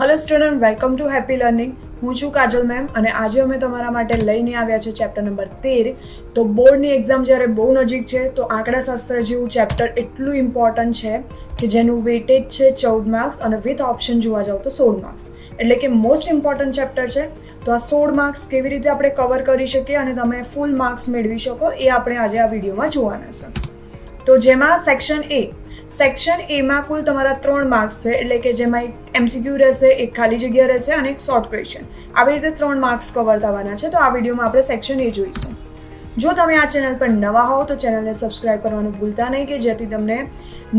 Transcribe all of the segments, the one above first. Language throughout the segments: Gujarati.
Hello student welcome to happy learning હું છું કાજલ મેમ અને આજે અમે તમારા માટે લઈને આવ્યા છે ચેપ્ટર નંબર તેર. તો બોર્ડની એક્ઝામ જ્યારે બહુ નજીક છે, તો આંકડાશાસ્ત્ર જેવું ચેપ્ટર એટલું ઇમ્પોર્ટન્ટ છે કે જેનું વેટેજ છે ચૌદ માર્ક્સ અને વિથ ઓપ્શન જોવા જાવ તો સોળ માર્ક્સ એટલે કે મોસ્ટ ઇમ્પોર્ટન્ટ ચેપ્ટર છે. તો આ સોળ માર્ક્સ કેવી રીતે આપણે કવર કરી શકીએ અને તમે ફૂલ માર્ક્સ મેળવી શકો એ આપણે આજે આ વિડીયોમાં જોવાના છે. તો જેમાં સેક્શન એ સેક્શન એમાં કુલ તમારા ત્રણ માર્ક્સ છે, એટલે કે જેમાં એક એમસીક્યુ રહેશે, એક ખાલી જગ્યા રહેશે અને એક શોર્ટ ક્વેશ્ચન આવી રીતે ત્રણ માર્ક્સ કવર થવાના છે, તો આ વિડીયોમાં આપણે સેક્શન એ જોઈશું. જો તમે આ ચેનલ પર નવા હોવ, તો ચેનલને સબસ્ક્રાઇબ કરવાનું ભૂલતા નહીં કે જેથી તમને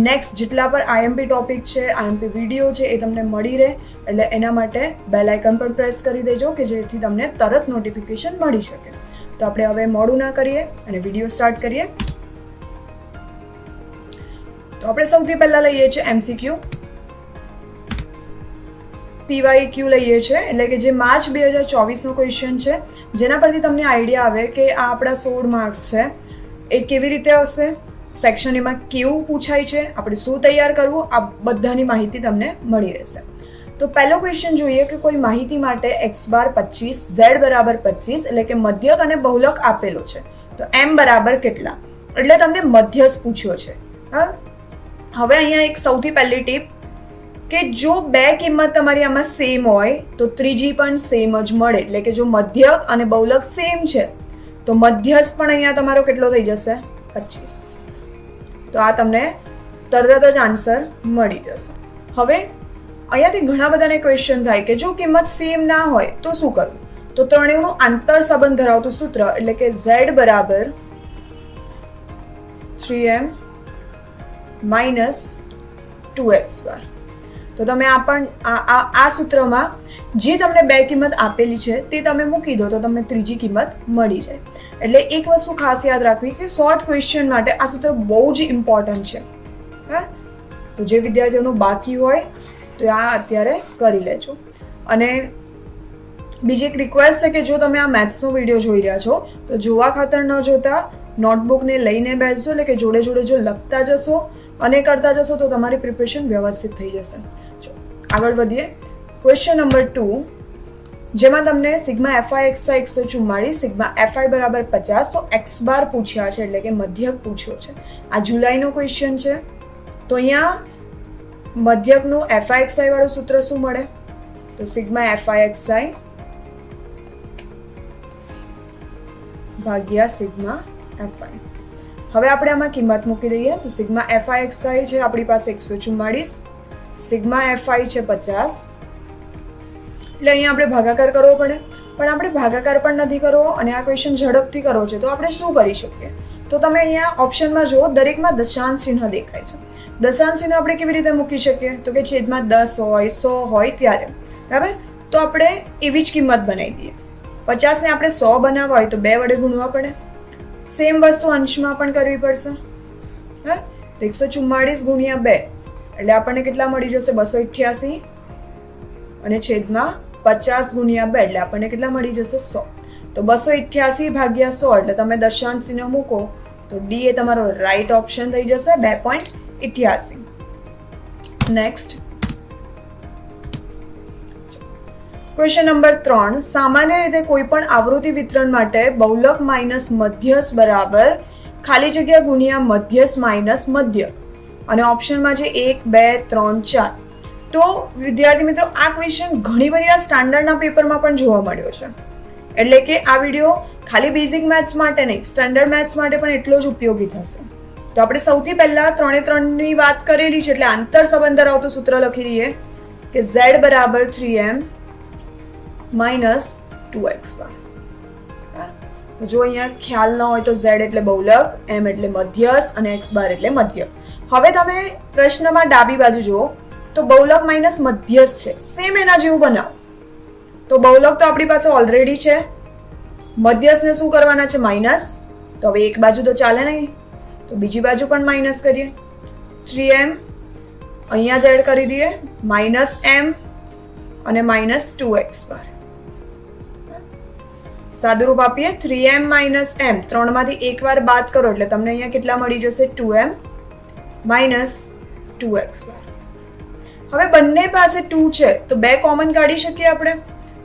નેક્સ્ટ જેટલા પર આઈએમપી ટોપિક છે આઈએમપી વીડિયો છે, એ તમને મળી રહે. એટલે એના માટે બેલ આઇકન પર પ્રેસ કરી દેજો, કે જેથી તમને તરત નોટિફિકેશન મળી શકે. તો આપણે હવે મોડું ના કરીએ અને વીડિયો સ્ટાર્ટ કરીએ. તો આપણે સૌથી પહેલા લઈએ છીએ એમસીક્યુ પીવાય ક્યુ લઈએ છીએ, એટલે કે જે માર્ચ બે હજાર ચોવીસનો ક્વેશ્ચન છે, જેના પરથી તમને આઈડિયા આવે કે આ આપણા સોળ માર્ક્સ છે. એ કેવી રીતે હશે? સેક્શન એમાં કેવું પૂછાય છે? આપણે શું તૈયાર કરવું? આ બધાની માહિતી તમને મળી રહેશે. તો પહેલો ક્વેશ્ચન જોઈએ કે કોઈ માહિતી માટે એક્સ બાર પચીસ ઝેડ બરાબર પચીસ, એટલે કે મધ્યક અને બહુલક આપેલો છે. તો એમ બરાબર કેટલા? એટલે તમને મધ્યસ પૂછ્યો છે. હા? હવે અહીંયા એક સૌથી પહેલી ટીપ કે જો બે કિંમત તમારી આમાં સેમ હોય, તો ત્રીજી પણ સેમ જ મળે. એટલે કે જો મધ્યક અને બહુલક સેમ છે, તો મધ્યસ પણ અહીંયા તમારો કેટલો થઈ જશે? પચીસ. તો આ તમને તરત જ આન્સર મળી જશે. હવે અહીંયાથી ઘણા બધાને ક્વેશ્ચન થાય કે જો કિંમત સેમ ના હોય, તો શું કરવું? તો ત્રણેયનું આંતર સંબંધ ધરાવતું સૂત્ર, એટલે કે ઝેડ બરાબર three M minus two X bar તો તમે આ પણ આ સૂત્રમાં જે તમને બે કિંમત આપેલી છે, તે તમે મૂકી દો તો તમને ત્રીજી કિંમત મળી જાય. એટલે એક વસ્તુ ખાસ યાદ રાખવી કે શોર્ટ ક્વેશ્ચન માટે આ સૂત્ર બહુ જ ઇમ્પોર્ટન્ટ છે. હા? તો જે વિદ્યાર્થીઓનું બાકી હોય, તો આ અત્યારે કરી લેજો. અને બીજી એક રિક્વેસ્ટ છે કે જો તમે આ મેથ્સનો વીડિયો જોઈ રહ્યા છો, તો જોવા ખાતર ન જોતા નોટબુકને લઈને બેસજો, એટલે કે જોડે જોડે જો લખતા જશો અને કરતા જશો તો તમારી પ્રિપરેશન વ્યવસ્થિત થઈ જશે. આગળ વધીએ. ક્વેશ્ચન નંબર ટુ જેમાં તમને સિગ્મા એફઆઈ એક્સઆઈ એકસો ચુમ્માળીસ સિગ્મા એફઆઈ બરાબર પચાસ, તો એક્સ બાર પૂછ્યા છે, એટલે કે મધ્યક પૂછ્યો છે. આ જુલાઈનો ક્વેશ્ચન છે. તો અહીંયા મધ્યકનું એફઆઈ એક્સઆઈ વાળું સૂત્ર શું મળે? તો સિગ્મા એફઆઈ એક્સઆઈ ભાગ્યા સિગ્મા એફઆઈ હવે આપણે આમાં કિંમત મૂકી દઈએ. તો સિગ્મા એફઆઈ એક્સઆઈ છે આપણી પાસે એકસો ચુમ્માળીસ સિગ્મા એફઆઈ છે પચાસ. એટલે અહીંયા આપણે ભાગાકાર કરવો પડે. પણ આપણે ભાગાકાર પણ નથી કરવો અને આ ક્વેશ્ચન ઝડપથી કરવો છે. તો આપણે શું કરી શકીએ? તો તમે અહીંયા ઓપ્શનમાં જુઓ, દરેકમાં દશાંશ ચિહ્ન દેખાય છે. દશાંશ ચિહ્ન આપણે કેવી રીતે મૂકી શકીએ? તો કે છેદમાં દસ હોય, સો હોય ત્યારે. બરાબર? તો આપણે એવી જ કિંમત બનાવી દઈએ. પચાસને આપણે સો બનાવવા હોય તો બે વડે ગુણવા પડે. સેમ વસ્તુ અંશમાં પણ કરવી પડશે. હા? તો એકસો ચુમ્માળીસ ગુણ્યા બે. એટલે આપણને કેટલા મળી જશે? બસો અઠ્યાસી. અને છેદમાં પચાસ ગુણ્યા બે. એટલે આપણને કેટલા મળી જશે? સો. તો બસો અઠ્યાસી ભાગ્યા સો. એટલે તમે દશાંશ ચિહ્ન મૂકો, તો ડી એ તમારો રાઈટ ઓપ્શન થઈ જશે, બે પોઈન્ટ અઠ્યાસી. નેક્સ્ટ ક્વેશ્ચન નંબર ત્રણ, સામાન્ય રીતે કોઈ પણ આવૃત્તિ વિતરણ માટે બહુલક માઇનસ મધ્યસ બરાબર ખાલી જગ્યા ગુણ્યા મધ્યસ માઇનસ મધ્ય. અને ઓપ્શનમાં છે એક, બે, ત્રણ, ચાર. તો વિદ્યાર્થી મિત્રો, આ ક્વેશ્ચન ઘણી બધી આ સ્ટાન્ડર્ડના પેપરમાં પણ જોવા મળ્યો છે. એટલે કે આ વીડિયો ખાલી બેઝિક મેથ્સ માટે નહીં, સ્ટાન્ડર્ડ મેથ્સ માટે પણ એટલો જ ઉપયોગી થશે. તો આપણે સૌથી પહેલાં ત્રણે ત્રણની વાત કરેલી છે, એટલે આંતર સંબંધ ધરાવતું સૂત્ર લખી દઈએ કે ઝેડ બરાબર three M minus two X bar તો જો અહીંયા ખ્યાલ ન હોય તો ઝેડ એટલે બહુલક, એમ એટલે મધ્યસ અને એક્સ બાર એટલે મધ્ય હવે તમે પ્રશ્નમાં ડાબી બાજુ જુઓ, તો બહુલક માઇનસ મધ્યસ છે. સેમ એના જેવું બનાવો. તો બહુલક તો આપણી પાસે ઓલરેડી છે. મધ્યસને શું કરવાના છે? માઇનસ. તો હવે એક બાજુ તો ચાલે નહીં. તો બીજી બાજુ પણ માઇનસ કરીએ. Three M. અહીંયા જ એડ કરી દઈએ. માઇનસ એમ અને માઇનસ ટુ એક્સ બાર. સાદુરૂપ આપીએ. થ્રી એમ માઇનસ એમ ત્રણમાંથી એકવાર બાદ કરો એટલે તમને અહીંયા કેટલા મળી જશે? Two M minus two X હવે બંને પાસે ટુ છે. તો બે કોમન કાઢી શકીએ આપણે?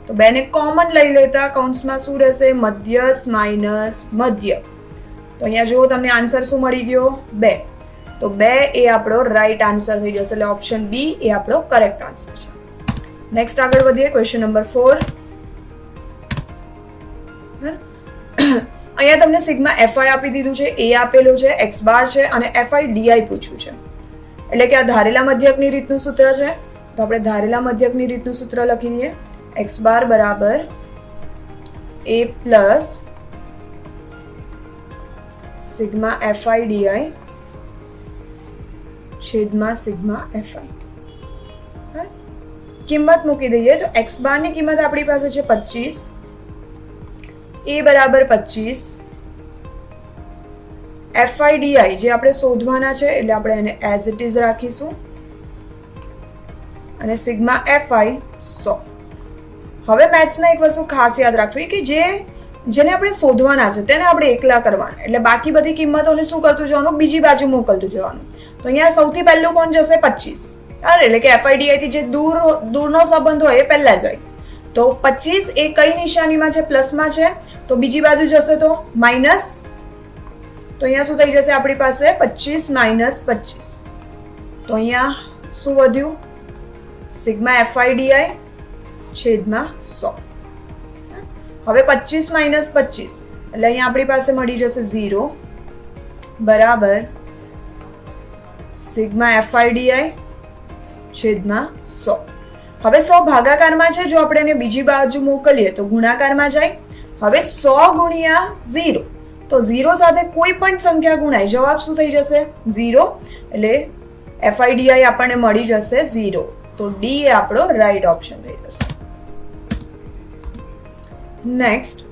તો બેને કોમન લઈ લેતા કૌંસમાં શું રહેશે? મધ્યસ માઇનસ મધ્ય. તો અહીંયા જુઓ તમને આન્સર શું મળી ગયો? બે. તો બે એ આપણો રાઈટ આન્સર થઈ જશે. એટલે ઓપ્શન બી એ આપણો કરેક્ટ આન્સર છે. નેક્સ્ટ આગળ વધીએ. ક્વેશ્ચન નંબર ફોર અહીંયા તમને સિગ્મા એફઆઈ આપી દીધું છે, એ આપેલું છે, એક્સ બાર છે અને એફઆઈ ડીઆઈ પૂછ્યું છે. એટલે કે આ ધારેલા મધ્યકની રીતનું સૂત્ર છે. તો આપણે ધારેલા મધ્યકની રીતનું સૂત્ર લખી દઈએ. એક્સ બાર બરાબર A plus sigma FI DI છેદમાં સિગ્મા એફઆઈ કિંમત મૂકી દઈએ તો એક્સ બારની કિંમત આપણી પાસે છે પચીસ. એ બરાબર પચીસ. એફઆઈડીઆઈ જે આપણે શોધવાના છે, એટલે આપણે એને એઝ ઇટ ઇઝ રાખીશું. અને સિગ્મા એફઆઈ સો. હવે મેથ્સમાં એક વસ્તુ ખાસ યાદ રાખવી કે જે, જેને આપણે શોધવાના છે, તેને આપણે એકલા કરવાના. એટલે બાકી બધી કિંમતોને શું કરતું જવાનું? બીજી બાજુ મોકલતું જવાનું. તો અહીંયા સૌથી પહેલું કોણ જશે? પચીસ. એટલે કે એફઆઈડીઆઈથી જે દૂર, દૂરનો સંબંધ હોય એ પહેલાં જાય તો પચીસ એ કઈ નિશાનીમાં છે? પ્લસમાં છે? તો બીજી બાજુ જશે તો માઇનસ તો અહીંયા શું થઈ જશે આપણી પાસે? પચીસ માઇનસ પચીસ. તો અહીંયા શું વધ્યું? સિગ્મા એફઆઈડીઆઈ છેદમાં સો. હવે પચીસ માઇનસ પચીસ. એટલે અહીંયા આપણી પાસે મળી જશે ઝીરો. બરાબર. સિગ્મા એફઆઈડીઆઈ છેદમાં સો. હવે સો ભાગાકારમાં છે, જો આપણે એને બીજી બાજુ મોકલીએ તો ગુણાકારમાં જાય. હવે સો ગુણ્યા ઝીરો. તો ઝીરો સાથે કોઈ પણ સંખ્યા ગુણાય. જવાબ શું થઈ જશે? ઝીરો. એટલે એફઆઈડીઆઈ આપણને મળી જશે ઝીરો. તો ડી એ આપણો રાઈટ ઓપ્શન થઈ જશે. નેક્સ્ટ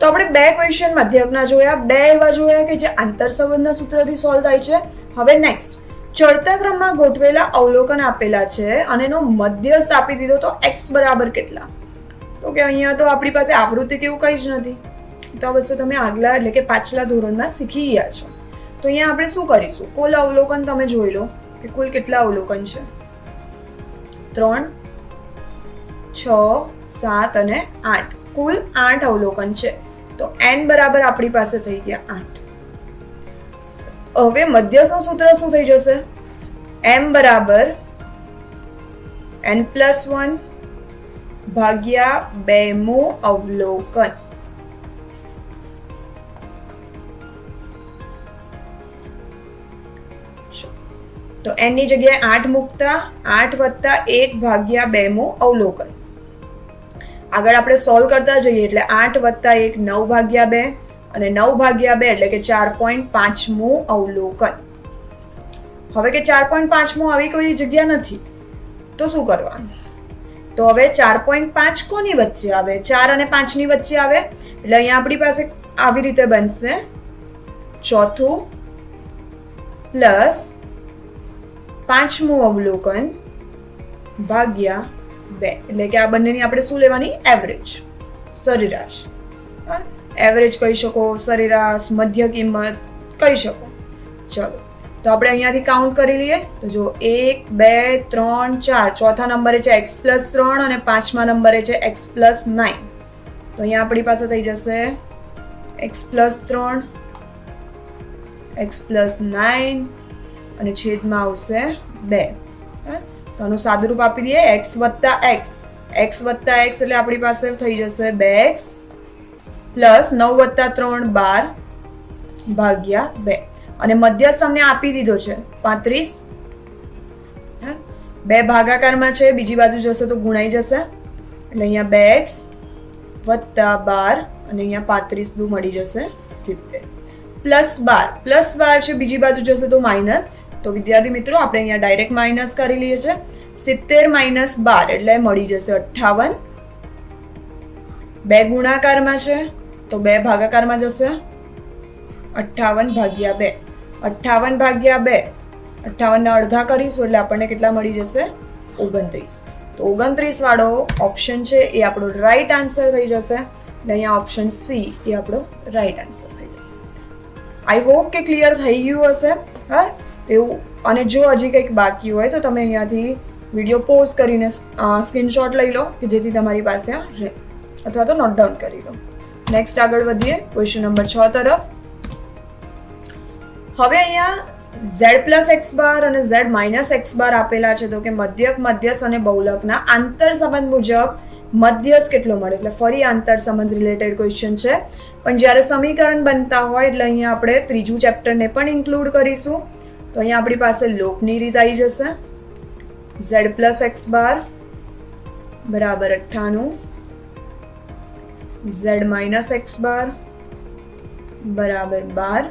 તો આપણે બે ક્વેશ્ચન મધ્યકના જોયા. બે એવા જોયા કે જે આંતર સંબંધના સૂત્રથી સોલ્વ થાય છે. હવે નેક્સ્ટ ચડતા ક્રમમાં ગોઠવેલા અવલોકન આપેલા છે અને એનો મધ્યસ્થ આપી દીધો તો એક્સ બરાબર કેટલા? તો કે અહીંયા તો આપણી પાસે આવૃત્તિ કેવું કંઈ જ નથી. તો આ વસ્તુ તમે આગલા એટલે કે પાછલા ધોરણમાં શીખી ગયા છો. તો અહીંયા આપણે શું કરીશું? કુલ અવલોકન તમે જોઈ લો કે કુલ કેટલા અવલોકન છે? ત્રણ, છ, સાત અને આઠ. કુલ આઠ અવલોકન છે. તો એન બરાબર આપણી પાસે થઈ ગયા આઠ. હવે મધ્યસ્થ સૂત્ર શું થઈ જશે? એમ બરાબર એન પ્લસ વન ભાગ્યા બેમું અવલોકન. તો એની જગ્યાએ આઠ મૂકતા, આઠ વત્તા એક ભાગ્યા બેમું અવલોકન. આગળ આપણે સોલ્વ કરતા જઈએ એટલે આઠ વત્તા એક નવ ભાગ્યા બે. અને નવ ભાગ્યા બે એટલે કે ચાર પોઈન્ટ પાંચમું અવલોકન. હવે કે ચાર પોઈન્ટ પાંચમું આવી કોઈ જગ્યા નથી, તો શું કરવાનું? તો હવે ચાર પોઈન્ટ પાંચ કોની વચ્ચે આવે? ચાર અને પાંચની વચ્ચે આવે? એટલે અહીંયા આપણી પાસે આવી રીતે બનશે. ચોથું પ્લસ પાંચમું અવલોકન ભાગ્યા બે. એટલે કે આ બંનેની આપણે શું લેવાની? એવરેજ. સરેરાશ. એવરેજ કહી શકો, સરેરાશ, મધ્ય કિંમત કહી શકો. ચલો, તો આપણે અહીંયાથી કાઉન્ટ કરી લઈએ. તો જો એક, બે, ત્રણ, ચાર, ચોથા નંબરે છે એક્સ પ્લસ ત્રણ અને પાંચમા નંબરે છે એક્સ પ્લસ નાઇન તો અહીંયા આપણી પાસે થઈ જશે એક્સ પ્લસ ત્રણ એક્સ પ્લસ નાઇન અને છેદમાં આવશે બે. તો આનું સાદુરૂપ આપી દઈએ એક્સ વત્તા એક્સ એક્સ વત્તા એક્સ એટલે આપણી પાસે થઈ જશે બે એક્સ પ્લસ નવ વત્તા ત્રણ બાર ભાગ્યા બે. અને મધ્યસ્થ અમને આપી દીધો છે. પાંત્રીસ. બે ભાગાકારમાં છે, બીજી બાજુ જશે તો ગુણાઈ જશે. એટલે અહીંયા બે એક્સ વત્તા બાર અને અહીંયા પાંત્રીસ દુ મળી જશે સિત્તેર. પ્લસ બાર. પ્લસ બાર છે, બીજી બાજુ જશે તો માઇનસ. તો વિદ્યાર્થી મિત્રો, આપણે અહીંયા ડાયરેક્ટ માઇનસ કરી લઈએ છીએ સિત્તેર માઇનસ બાર એટલે મળી જશે અઠ્ઠાવન. બે ગુણાકારમાં છે તો બે ભાગાકારમાં જશે? અઠ્ઠાવન ભાગ્યા બે. અઠ્ઠાવન ભાગ્યા બે. અઠ્ઠાવનના અડધા કરીશું એટલે આપણને કેટલા મળી જશે? ઓગણત્રીસ. તો ઓગણત્રીસ વાળો ઓપ્શન છે એ આપણો રાઈટ આન્સર થઈ જશે. અને અહીંયા ઓપ્શન સી એ આપણો રાઈટ આન્સર થઈ જશે. આઈ હોપ કે ક્લિયર થઈ ગયું હશે. હા? એવું. અને જો હજી કંઈક બાકી હોય તો તમે અહીંયાથી વીડિયો પોઝ કરીને સ્ક્રીનશોટ લઈ લો કે જેથી તમારી પાસે આ રહે. અથવા તો નોટ ડાઉન કરી લો. નેક્સ્ટ આગળ વધીએ ક્વેશ્ચન નંબર છ તરફ. હવે અહીંયા ઝેડ પ્લસ એક્સ બાર અને ઝેડ માઇનસ એક્સ બાર આપેલા છે. તો કે મધ્યક મધ્યસ અને બહુલકના આંતર સંબંધ મુજબ મધ્યસ કેટલો મળે? એટલે ફરી આંતર સંબંધ રિલેટેડ ક્વેશ્ચન છે. પણ જ્યારે સમીકરણ બનતા હોય, એટલે અહીંયા આપણે ત્રીજું ચેપ્ટરને પણ ઇન્ક્લુડ કરીશું. તો અહીંયા આપણી પાસે લોકની રીત આવી જશે. ઝેડ પ્લસ એક્સ બાર બરાબર અઠ્ઠાણું. ઝેડ માઇનસ એક્સ બાર બરાબર બાર.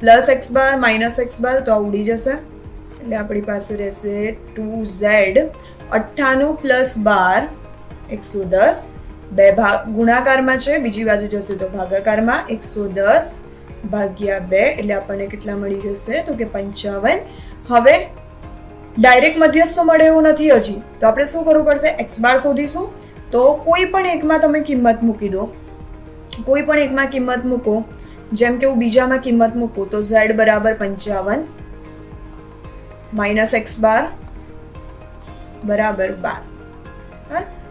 Plus X bar minus X bar તો આ ઉડી જશે. એટલે આપણી પાસે રહેશે ટુ ઝેડ અઠ્ઠાણું પ્લસ બાર, એકસો દસ. બે ભાગ ગુણાકારમાં છે, બીજી બાજુ જશે તો ભાગાકારમાં એકસો દસ ભાગ્યા બે. એટલે આપણને કેટલા મળી જશે? તો કે પંચાવન. હવે ડાયરેક્ટ મધ્યસ્થ મળે એવું નથી હજી. તો આપણે શું કરવું પડશે? એક્સ બાર શોધીશું. તો કોઈ પણ એકમાં તમે કિંમત મૂકી દો. કોઈ પણ એકમાં કિંમત મૂકો. જેમ કે હું બીજામાં કિંમત મૂકું તો ઝેડ બરાબર પંચાવન માઇનસ એક્સ બાર બરાબર બાર?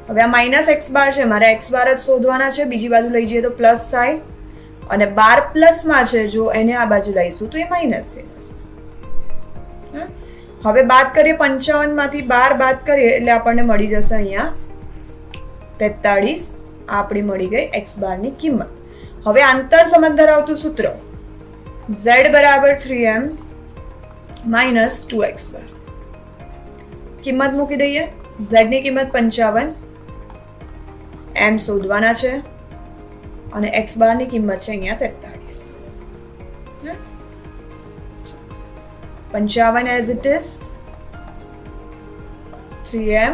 હવે આ માઇનસ એક્સ બાર છે, મારે એક્સ બાર જ શોધવાના છે. બીજી બાજુ લઈ જઈએ તો પ્લસ થાય અને બાર પ્લસમાં છે જો એને આ બાજુ લઈશું તો એ માઇનસ થઈ? હવે બાદ કરીએ પંચાવનમાંથી બાર બાદ કરીએ એટલે આપણને મળી જશે અહીંયા તેતાળીસ આપણી મળી ગઈ એક્સ બારની કિંમત. હવે આંતર સંબંધ ધરાવતું સૂત્ર. ઝેડ બરાબર three M minus two X bar કિંમત મૂકી દઈએ. ઝેડની કિંમત પંચાવન. એમ શોધવાના છે. અને એક્સ બારની કિંમત છે અહીંયા તેતાળીસ. પંચાવન as it is three M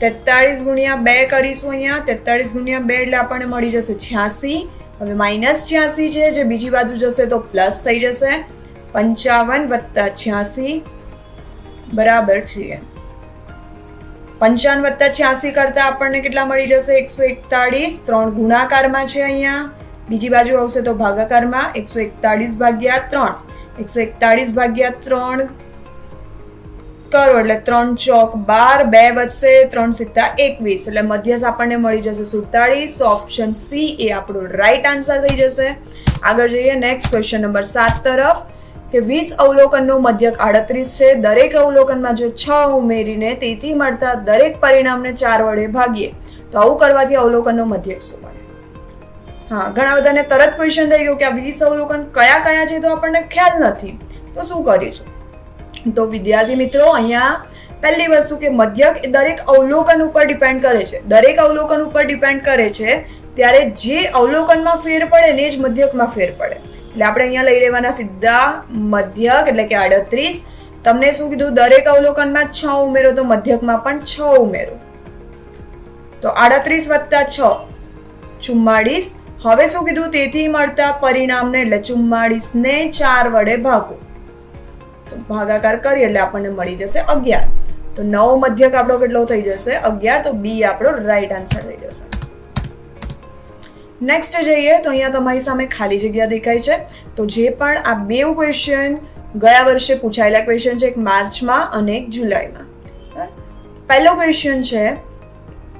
તેતાળીસ ગુણ્યા બે કરીશું અહીંયા. તેતાળીસ ગુણ્યા બે એટલે આપણને મળી જશે છ્યાસી. હવે માઇનસ છ્યાસી છે, જે બીજી બાજુ જશે તો પ્લસ થઈ જશે. પંચાવન વત્તા છ્યાસી. બરાબર છે. પંચાવન વત્તા છ્યાસી કરતા આપણને કેટલા મળી જશે? એકસો એકતાળીસ. ત્રણ ગુણાકારમાં છે અહીંયા. બીજી બાજુ આવશે તો ભાગાકારમાં. એકસો એકતાળીસ ભાગ્યા ત્રણ. એકસો એકતાળીસ ભાગ્યા ત્રણ કરો એટલે ત્રણ ચોક બાર, બે વધશે ત્રણ સિત્તા એકવીસ. એટલે મધ્યસ આપણને મળી જશે સુડતાળીસ, તો ઓપ્શન સી એ આપણો રાઈટ આન્સર થઈ જશે. આગળ જઈએ નેક્સ્ટ ક્વેશ્ચન નંબર સાત તરફ. કે વીસ અવલોકનનું મધ્યક આડત્રીસ છે. દરેક અવલોકનમાં જો છ ઉમેરીને તેથી મળતા દરેક પરિણામને ચાર વડે ભાગીએ, તો આવું કરવાથી અવલોકનનો મધ્યક શું મળે હા, ઘણા બધાને તરત ક્વેશ્ચન થઈ ગયો કે આ વીસ અવલોકન કયા કયા છે તો આપણને ખ્યાલ નથી. તો શું કરીશું? તો વિદ્યાર્થી મિત્રો, અહીંયા પહેલી વસ્તુ કે મધ્યક એ દરેક અવલોકન ઉપર ડિપેન્ડ કરે છે. દરેક અવલોકન ઉપર ડિપેન્ડ કરે છે, ત્યારે જે અવલોકનમાં ફેર પડે ને જ મધ્યકમાં ફેર પડે. એટલે આપણે અહીંયા લઈ લેવાના સીધા મધ્યક, એટલે કે આડત્રીસ. તમને શું કીધું? દરેક અવલોકનમાં છ ઉમેરો, તો મધ્યકમાં પણ છ ઉમેરો. તો આડત્રીસ વત્તા છ, ચુમ્માળીસ. હવે શું કીધું? તેથી મળતા પરિણામને, એટલે ચુમ્માળીસને ચાર વડે ભાગો. ભાગાકાર કરીએ એટલે આપણને મળી જશે અગિયાર. તો નવ મધ્યક આપણો કેટલો થઈ જશે? અગિયાર. તો બી આપણો રાઈટ આન્સર થઈ જશે. નેક્સ્ટ જઈએ તો અહીંયા તમારી સામે ખાલી જગ્યા દેખાય છે. તો જે પણ આ બે ક્વેશ્ચન ગયા વર્ષે પૂછાયેલા ક્વેશ્ચન છે એક માર્ચમાં અને એક જુલાઈમાં. પહેલો ક્વેશ્ચન છે,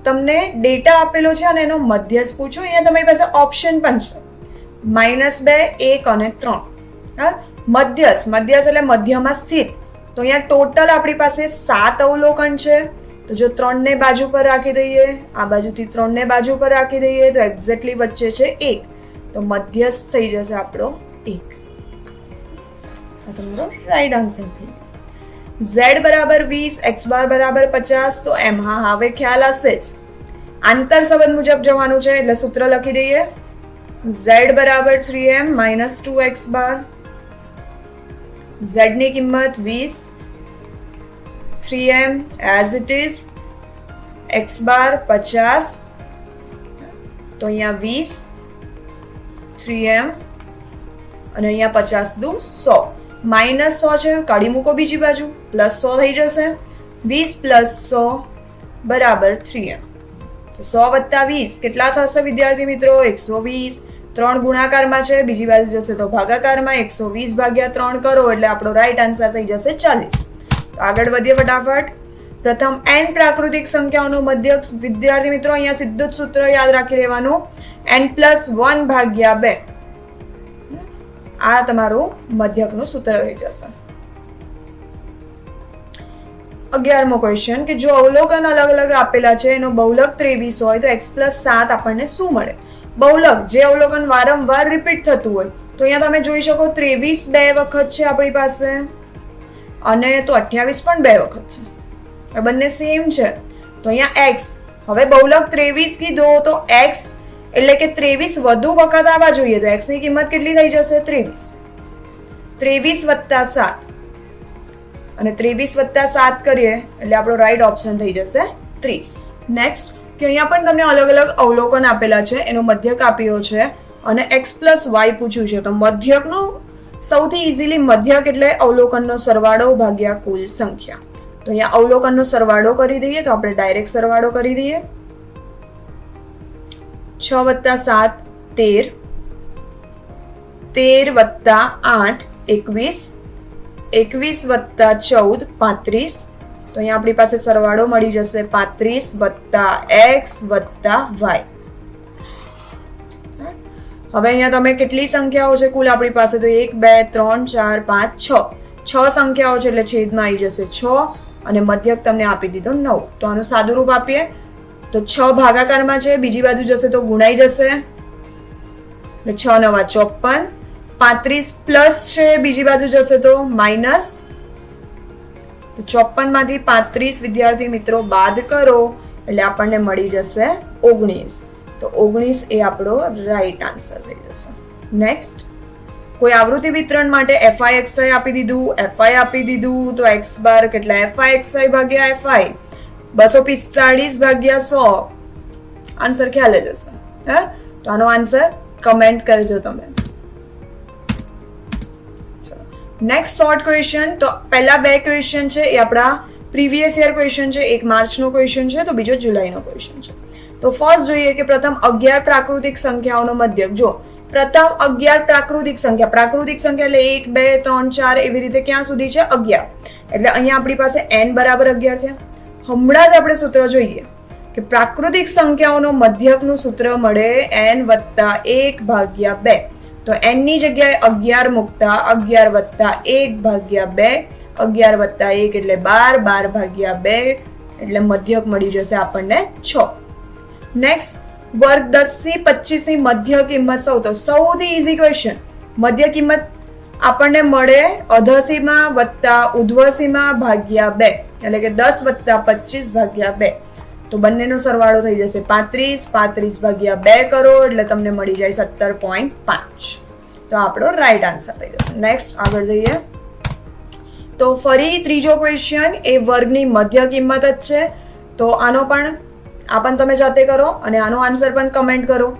તમને ડેટા આપેલો છે અને એનો મધ્યસ પૂછો. અહીંયા તમારી પાસે ઓપ્શન પણ છે. માઇનસ બે, એક અને ત્રણ. હા મધ્યસ મધ્યસ એટલે મધ્યમાં સ્થિત. તો અહીંયા ટોટલ આપણી પાસે સાત અવલોકન છે. તો જો ત્રણને બાજુ પર રાખી દઈએ, આ બાજુથી ત્રણને બાજુ પર રાખી દઈએ, તો એક્ઝેક્ટલી વચ્ચે છે એક. તો મધ્યસ્થ થઈ જશે આપણો એક. તમારો રાઈટ આન્સર થઈ ઝેડ બરાબર વીસ એક્સ બાર બરાબર પચાસ, તો એમ. હા હવે ખ્યાલ હશે જ. આંતર સંબંધ મુજબ જવાનું છે, એટલે સૂત્ર લખી દઈએ. ઝેડ બરાબર three M minus two X bar. ઝેડની કિંમત વીસ three M as it is X bar પચાસ તો અહીંયા વીસ થ્રી એમ અને અહીંયા પચાસ દુ સો માઇનસ સો છે કાઢી મૂકો બીજી બાજુ પ્લસ સો થઈ જશે વીસ પ્લસ સો બરાબર થ્રી એમ તો સો વત્તા વીસ કેટલા થશે વિદ્યાર્થી મિત્રો એકસો વીસ ત્રણ ગુણાકારમાં છે, બીજી બાજુ જશે તો ભાગાકારમાં એકસો વીસ ભાગ્યા ત્રણ કરો, એટલે આપણો રાઈટ આન્સર થઈ જશે ચાલીસ. તો આગળ વધીએ ફટાફટ. પ્રથમ એન પ્રાકૃતિક સંખ્યાઓનો મધ્યક વિદ્યાર્થી મિત્રો, અહીંયા સીધું જ સૂત્ર યાદ રાખી લેવાનું. એન પ્લસ વન ભાગ્યા બે. આ તમારું મધ્યકનું સૂત્ર થઈ જશે. અગિયારમો ક્વેશ્ચન કે જો અવલોકન અલગ અલગ આપેલા છે, એનો બહુલક ત્રેવીસ હોય તો એક્સ પ્લસ સાત આપણને શું મળે? બહુલક જે અવલોકન વારંવાર રિપીટ થતું હોય. તો અહીંયા તમે જોઈ શકો ત્રેવીસ બે વખત છે આપણી પાસે. અને તો અઠ્યાવીસ પણ બે વખત છે. એ બંને સેમ છે. તો અહીંયા એક્સ હવે બહુલક ત્રેવીસ કીધો તો એક્સ એટલે કે ત્રેવીસ વધુ વખત આવવા જોઈએ તો એક્સની કિંમત કેટલી થઈ જશે? ત્રેવીસ. ત્રેવીસ વત્તા સાત. અને ત્રેવીસ વત્તા સાત કરીએ, એટલે આપણો રાઈટ ઓપ્શન થઈ જશે ત્રીસ. નેક્સ્ટ કે અહીંયા પણ તમને અલગ અલગ અવલોકન આપેલા છે, એનો મધ્યક આપ્યો છે અને એક્સ પ્લસ વાય પૂછ્યું છે. તો મધ્યકનું સૌથી ઇઝીલી મધ્યક એટલે અવલોકનનો સરવાળો ભાગ્યા કુલ સંખ્યા. તો અહીંયા અવલોકનનો સરવાળો કરી દઈએ તો આપણે ડાયરેક્ટ સરવાળો કરી દઈએ. છ વત્તા સાત, તેર. તેર વત્તા આઠ, એકવીસ. એકવીસ વત્તા ચૌદ, પાંત્રીસ. તો અહીંયા આપણી પાસે સરવાળો મળી જશે પાંત્રીસ વત્તા એક્સ વત્તા વાય. હવે અહીંયા તમે કેટલી સંખ્યાઓ છે? કુલ આપણી પાસે તો એક, બે, ત્રણ, ચાર, પાંચ, છ. છ સંખ્યાઓ છે એટલે છેદમાં આવી જશે છ અને મધ્યક તમને આપી દીધો નવ. તો આનું સાદું રૂપ આપીએ. તો છ ભાગાકારમાં છે, બીજી બાજુ જશે તો ગુણાઈ જશે. એટલે છ નવા ચોપન. પાંત્રીસ પ્લસ છે, બીજી બાજુ જશે તો માઇનસ તો ચોપનમાંથી પાંત્રીસ વિદ્યાર્થી મિત્રો બાદ કરો, એટલે આપણને મળી જશે ઓગણીસ. તો ઓગણીસ એ આપણો રાઈટ આન્સર થઈ જશે. નેક્સ્ટ કોઈ આવૃત્તિ વિતરણ માટે એફઆઈ એક્સઆઈ આપી દીધું? એફઆઈ આપી દીધું, તો એક્સ બાર કેટલા? એફઆઈ એક્સઆઈ ભાગ્યા એફઆઈ બસો પિસ્તાળીસ ભાગ્યા સો. આન્સર ખ્યાલ જ હશે હા? તો આનો આન્સર કમેન્ટ કરજો તમે. નેક્સ્ટ શોર્ટ ક્વેશ્ચન તો પહેલા બે ક્વેશ્ચન છે, એ આપણા પ્રીવિયસ યર ક્વેશ્ચન છે, એક માર્ચનો ક્વેશ્ચન છે, તો બીજો જુલાઈનો ક્વેશ્ચન છે. તો ફર્સ્ટ જોઈએ કે પ્રથમ અગિયાર પ્રાકૃતિક સંખ્યાઓનો મધ્યક. જો પ્રથમ અગિયાર પ્રાકૃતિક સંખ્યા. પ્રાકૃતિક સંખ્યા એટલે એક, બે, ત્રણ, ચાર એવી રીતે ક્યાં સુધી છે? અગિયાર. એટલે અહીંયા આપણી પાસે એન બરાબર અગિયાર છે. હમણાં જ આપણે સૂત્ર જોઈએ કે પ્રાકૃતિક સંખ્યાઓનો મધ્યકનું સૂત્ર મળે એન વત્તા એક ભાગ્યા બે. તો એનની જગ્યાએ અગિયાર મૂકતા, અગિયાર વત્તા એક ભાગ્યા બે, અગિયાર વત્તા એક એટલે બાર બાર ભાગ્યા બે એટલે મધ્યક મળી જશે આપણને છ. નેક્સ્ટ વર્ગ દસથી પચીસ મધ્ય કિંમત સૌ. તો સૌથી ઇઝી ક્વેશ્ચન મધ્ય કિંમત આપણને મળે અધસીમાં વત્તા ઉધ્વસીમાં ભાગ્યા બે. એટલે કે દસ વત્તા પચીસ ભાગ્યા બે. તો બંનેનો સરવાળો થઈ જશે પાંત્રીસ પાંત્રીસ ભાગ્યા બે કરો એટલે તમને મળી જાય સત્તર પોઈન્ટ પાંચ. તો આપણો રાઈટ આન્સર થઈ જશે. નેક્સ્ટ આગળ જઈએ. તો ફરી ત્રીજો ક્વેશ્ચન એ વર્ગની મધ્ય કિંમત જ છે. તો આનો પણ આ પણ તમે જાતે કરો અને આનો આન્સર પણ કમેન્ટ કરો.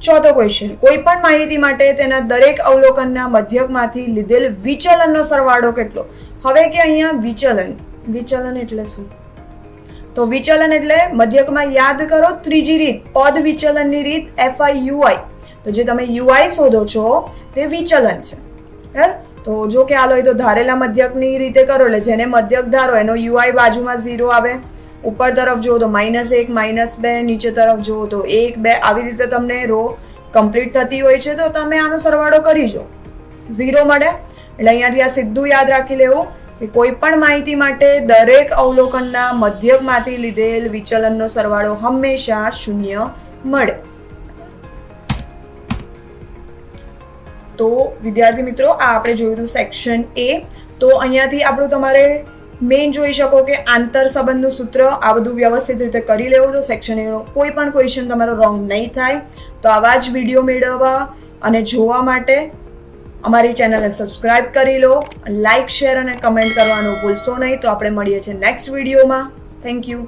ચોથો ક્વેશ્ચન કોઈ પણ માહિતી માટે તેના દરેક અવલોકનના મધ્યકમાંથી લીધેલ વિચલનનો સરવાળો કેટલો? હવે કે અહીંયા વિચલન? વિચલન એટલે શું? તો વિચલન એટલે મધ્યકમાં યાદ કરો ત્રીજી રીત, પદ વિચલનની રીત એફઆઈ યુઆઈ તો જે તમે યુઆઈ શોધો છો, તે વિચલન છે. બરાબર તો જો કે હાલ હોય તો ધારેલા મધ્યકની રીતે કરો, એટલે જેને મધ્યક ધારો, એનો યુઆઈ બાજુમાં ઝીરો આવે. ઉપર તરફ જુઓ તો માઇનસ એક માઇનસ બે, નીચે તરફ જુઓ તો એક, બે, આવી રીતે તમને રો કમ્પ્લીટ થતી હોય છે, તો તમે આનો સરવાળો કરી જો. ઝીરો મળે. એટલે અહીંયાથી આ સીધું યાદ રાખી લેવું. કોઈ પણ માહિતી માટે દરેક અવલોકનના મધ્યકમાંથી લીધેલ વિચલનનો સરવાળો હંમેશા શૂન્ય મળે. તો વિદ્યાર્થી મિત્રો, આ આપણે જોયું હતું સેક્શન એ તો અહીંયાથી આપણું તમારે મેઇન જોઈ શકો કે આંતર સંબંધનું સૂત્ર આ બધું વ્યવસ્થિત રીતે કરી લેવું. તો સેક્શન એનો કોઈ પણ ક્વેશ્ચન તમારો રોંગ નહીં થાય. તો આવા જ વીડિયો મેળવવા અને જોવા માટે અમારી ચેનલને સબસ્ક્રાઇબ કરી લો લાઇક શેર અને કમેન્ટ કરવાનું ભૂલશો નહીં. તો આપણે મળીએ છીએ નેક્સ્ટ વિડીયોમાં થેન્ક યુ